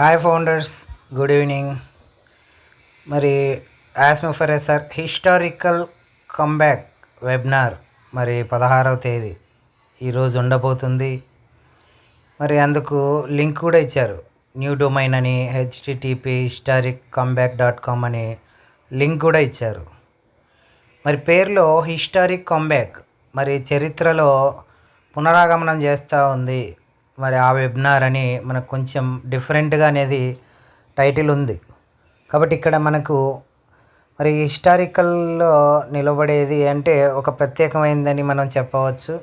Hi founders good evening మరి as per sir historical comeback webinar మరి పదహారవ తేదీ. ఈరోజు ఉండబోతుంది. మరి అందుకు లింక్ కూడా ఇచ్చారు. న్యూ డొమైన్ అని HTTP historic comeback dot com అని లింక్ కూడా ఇచ్చారు. మరి పేరులో హిస్టారిక్ కమ్బ్యాక్ మరి చరిత్రలో పునరాగమనం చేస్తూ ఉంది. మరి ఆ వెబినార్ అని మనకు కొంచెం డిఫరెంట్గా అనేది టైటిల్ ఉంది. కాబట్టి ఇక్కడ మనకు మరి హిస్టారికల్లో నిలబడేది అంటే ఒక ప్రత్యేకమైందని మనం చెప్పవచ్చు.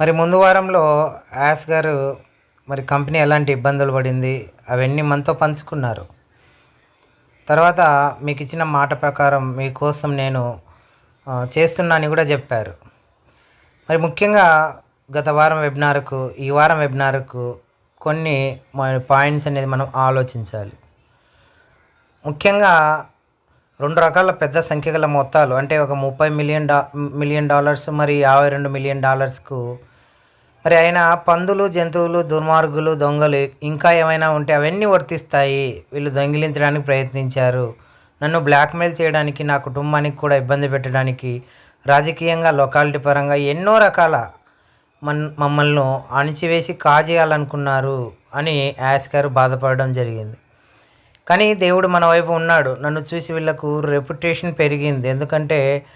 మరి ముందు వారంలో యాస్ గారు మరి కంపెనీ ఎలాంటి ఇబ్బందులు పడింది అవన్నీ మనతో పంచుకున్నారు. తర్వాత మీకు ఇచ్చిన మాట ప్రకారం మీకోసం నేను చేస్తున్నా అని కూడా చెప్పారు. మరి ముఖ్యంగా గత వారం వెబినార్కు ఈ వారం వెబినార్కు కొన్ని పాయింట్స్ అనేది మనం ఆలోచించాలి. ముఖ్యంగా రెండు రకాల పెద్ద సంఖ్య గల మొత్తాలు అంటే ఒక ముప్పై మిలియన్ డా మిలియన్ డాలర్స్ మరి యాభై రెండు మిలియన్ డాలర్స్కు. మరి ఆయన పందులు జంతువులు దుర్మార్గులు దొంగలు ఇంకా ఏమైనా ఉంటే అవన్నీ వర్తిస్తాయి. వీళ్ళు దొంగిలించడానికి ప్రయత్నించారు. నన్ను బ్లాక్మెయిల్ చేయడానికి నా కుటుంబానికి కూడా ఇబ్బంది పెట్టడానికి రాజకీయంగా లొకాలిటీ పరంగా ఎన్నో రకాల మన్ మమ్మల్ని అణిచివేసి కాజేయాలనుకున్నారు అని యాస్ గారు బాధపడడం జరిగింది. కానీ దేవుడు మన వైపు ఉన్నాడు. నన్ను చూసి వీళ్ళకు రెప్యుటేషన్ పెరిగింది. ఎందుకంటే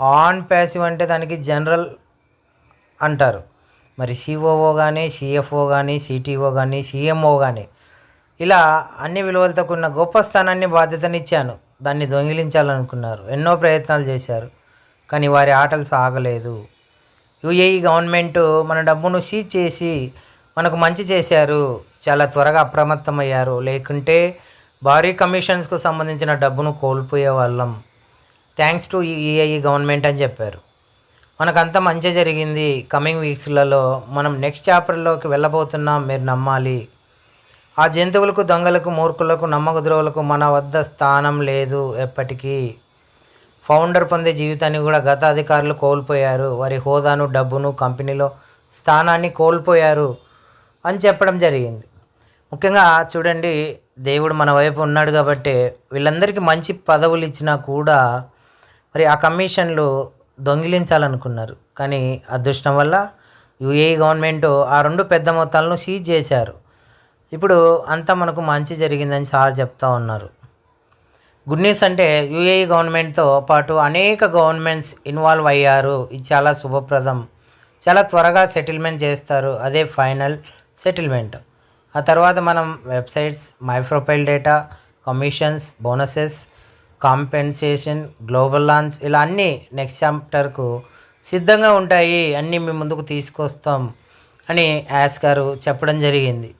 ఆన్ ప్యాసివ్ అంటే దానికి జనరల్ అంటారు. మరి సిఓఓ కానీ సిఎఫ్ఓ కానీ సిటీఓ కానీ సిఎంఓ కానీ ఇలా అన్ని విలువలతో కూడిన గొప్ప స్థానాన్ని బాధ్యతనిచ్చాను. దాన్ని దొంగిలించాలనుకున్నారు. ఎన్నో ప్రయత్నాలు చేశారు. కానీ వారి ఆటలు సాగలేదు. యుఏఈ గవర్నమెంట్ మన డబ్బును సీజ్ చేసి మనకు మంచి చేశారు. చాలా త్వరగా అప్రమత్తమయ్యారు. లేకుంటే భారీ కమిషన్స్కు సంబంధించిన డబ్బును కోల్పోయే వాళ్ళం. థ్యాంక్స్ టు యుఏఈ గవర్నమెంట్ అని చెప్పారు. మనకంత మంచి జరిగింది. కమింగ్ వీక్స్లలో మనం నెక్స్ట్ చాప్టర్లోకి వెళ్ళబోతున్నాం. మీరు నమ్మాలి. ఆ జంతువులకు దొంగలకు మూర్ఖులకు నమ్మకద్రోవులకు మన వద్ద స్థానం లేదు ఎప్పటికీ. ఫౌండర్ పొందే జీవితాన్ని కూడా గత అధికారులు కోల్పోయారు. వారి హోదాను డబ్బును కంపెనీలో స్థానాన్ని కోల్పోయారు అని చెప్పడం జరిగింది. ముఖ్యంగా చూడండి దేవుడు మన వైపు ఉన్నాడు కాబట్టి వీళ్ళందరికీ మంచి పదవులు ఇచ్చినా కూడా మరి ఆ కమిషన్లు దొంగిలించాలనుకున్నారు. కానీ అదృష్టం వల్ల యుఏఈ గవర్నమెంట్ ఆ రెండు పెద్ద మొత్తాలను సీజ్ చేశారు. ఇప్పుడు అంతా మనకు మంచి జరిగిందని సార్ చెప్తా ఉన్నారు. గుడ్ న్యూస్ అంటే యుఏఈ గవర్నమెంట్తో పాటు అనేక గవర్నమెంట్స్ ఇన్వాల్వ్ అయ్యారు. ఇది చాలా శుభప్రదం. చాలా త్వరగా సెటిల్మెంట్ చేస్తారు. అదే ఫైనల్ సెటిల్మెంట్. ఆ తర్వాత మనం websites my profile data commissions bonuses compensation global launch ఇలా అన్నీ నెక్స్ట్ చాప్టర్కు సిద్ధంగా ఉంటాయి. అన్నీ మీ ముందుకు తీసుకొస్తాం అని యాస్ గారు చెప్పడం జరిగింది.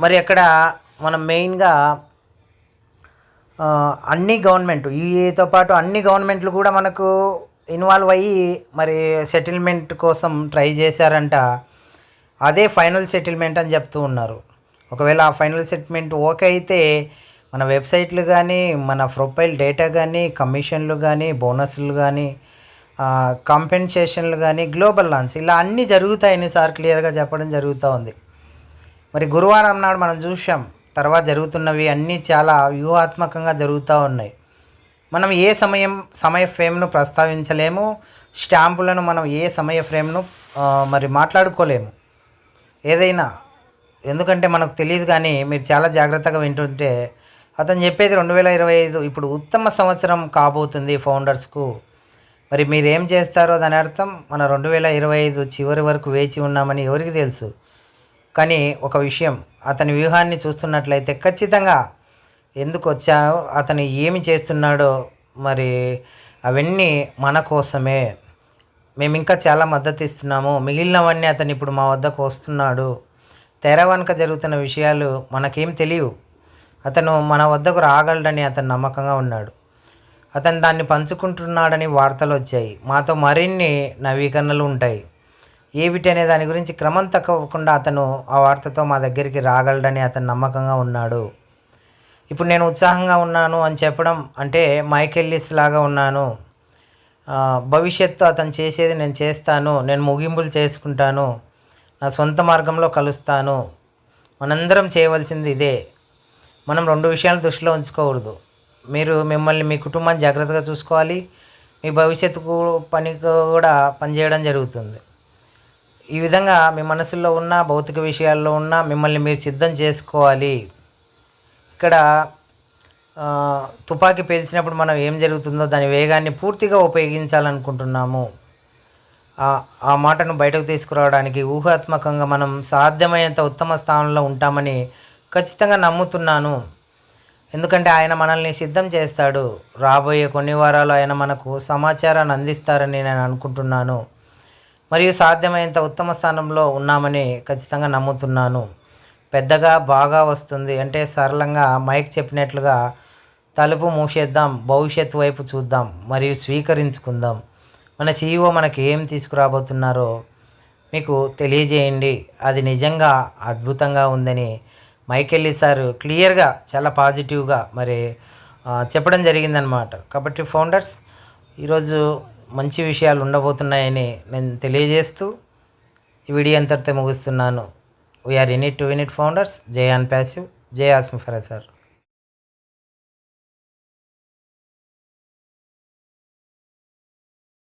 మరి అక్కడ మనం మెయిన్గా అన్ని గవర్నమెంట్ యూఏతో పాటు అన్ని గవర్నమెంట్లు కూడా మనకు ఇన్వాల్వ్ అయ్యి మరి సెటిల్మెంట్ కోసం ట్రై చేశారంట. అదే ఫైనల్ సెటిల్మెంట్ అని చెప్తూ ఉన్నారు. ఒకవేళ ఆ ఫైనల్ సెటిల్మెంట్ ఓకే అయితే మన వెబ్సైట్లు కానీ మన ప్రొఫైల్ డేటా కానీ కమిషన్లు కానీ బోనస్లు కానీ కంపెన్సేషన్లు కానీ గ్లోబల్ లాంచ్ ఇలా అన్నీ జరుగుతాయని సార్ క్లియర్గా చెప్పడం జరుగుతూ ఉంది. మరి గురువారం నాడు మనం చూసాం తర్వాత జరుగుతున్నవి అన్నీ చాలా వ్యూహాత్మకంగా జరుగుతూ ఉన్నాయి. మనం ఏ సమయం సమయ ఫ్రేమ్ను ప్రస్తావించలేము. స్టాంపులను మనం ఏ సమయ ఫ్రేమ్ను మరి మాట్లాడుకోలేము. ఏదైనా ఎందుకంటే మనకు తెలియదు కానీ మీరు చాలా జాగ్రత్తగా వింటుంటే అతను చెప్పేది రెండు వేల ఇరవై ఐదు ఇప్పుడు ఉత్తమ సంవత్సరం కాబోతుంది ఫౌండర్స్కు. మరి మీరు ఏం చేస్తారో దాని అర్థం మన రెండు వేల ఇరవై ఐదు చివరి వరకు వేచి ఉన్నామని ఎవరికి తెలుసు? కానీ ఒక విషయం అతని వ్యూహాన్ని చూస్తున్నట్లయితే ఖచ్చితంగా ఎందుకు వచ్చావో అతను ఏమి చేస్తున్నాడో మరి అవన్నీ మన కోసమే. మేము ఇంకా చాలా మద్దతు ఇస్తున్నాము. మిగిలినవన్నీ అతను ఇప్పుడు మా వద్దకు వస్తున్నాడు. తెర వెనుక జరుగుతున్న విషయాలు మనకేం తెలియవు. అతను మన వద్దకు రాగలడని అతను నమ్మకంగా ఉన్నాడు. అతను దాన్ని పంచుకుంటున్నాడని వార్తలు వచ్చాయి. మాతో మరిన్ని నవీకరణలు ఉంటాయి. ఏమిటి అనే దాని గురించి క్రమం తప్పకుండా అతను ఆ వార్తతో మా దగ్గరికి రాగలడని అతను నమ్మకంగా ఉన్నాడు. ఇప్పుడు నేను ఉత్సాహంగా ఉన్నాను అని చెప్పడం అంటే మైకెల్లిస్ లాగా ఉన్నాను. భవిష్యత్తు అతను చేసేది నేను చేస్తాను నేను ముగింపులు చేసుకుంటాను నా సొంత మార్గంలో కలుస్తాను. మనందరం చేయవలసింది ఇదే. మనం రెండు విషయాలు దృష్టిలో ఉంచుకోకూడదు. మీరు మిమ్మల్ని మీ కుటుంబాన్ని జాగ్రత్తగా చూసుకోవాలి. మీ భవిష్యత్తుకు పనికి కూడా పనిచేయడం జరుగుతుంది. ఈ విధంగా మీ మనసులో ఉన్న భౌతిక విషయాల్లో ఉన్న మిమ్మల్ని మీరు సిద్ధం చేసుకోవాలి. ఇక్కడ తుపాకీ పేల్చినప్పుడు మనం ఏం జరుగుతుందో దాని వేగాన్ని పూర్తిగా ఉపయోగించాలనుకుంటున్నాము. ఆ మాటను బయటకు తీసుకురావడానికి ఊహాత్మకంగా మనం సాధ్యమైనంత ఉత్తమ స్థానంలో ఉంటామని ఖచ్చితంగా నమ్ముతున్నాను. ఎందుకంటే ఆయన మనల్ని సిద్ధం చేస్తాడు. రాబోయే కొన్ని వారాలు ఆయన మనకు సమాచారాన్ని అందిస్తారని నేను అనుకుంటున్నాను. మరియు సాధ్యమైనంత ఉత్తమ స్థానంలో ఉన్నామని ఖచ్చితంగా నమ్ముతున్నాను. పెద్దగా బాగా వస్తుంది అంటే సరళంగా మైక్ చెప్పినట్లుగా తలుపు మూసేద్దాం భవిష్యత్తు వైపు చూద్దాం మరియు స్వీకరించుకుందాం. మన సీఈఓ మనకి ఏం తీసుకురాబోతున్నారో మీకు తెలియజేయండి. అది నిజంగా అద్భుతంగా ఉందని మైకెల్లి సార్ క్లియర్గా చాలా పాజిటివ్గా మరి చెప్పడం జరిగిందనమాట కాబట్టి ఫౌండర్స్ ఈరోజు మంచి విషయాలు ఉండబోతున్నాయని నేను తెలియజేస్తూ ఈ వీడియో అంతటితో ముగిస్తున్నాను. We are into to founders జే అన్ ప్యాసివ్ జై ఆస్మి ఫరా సార్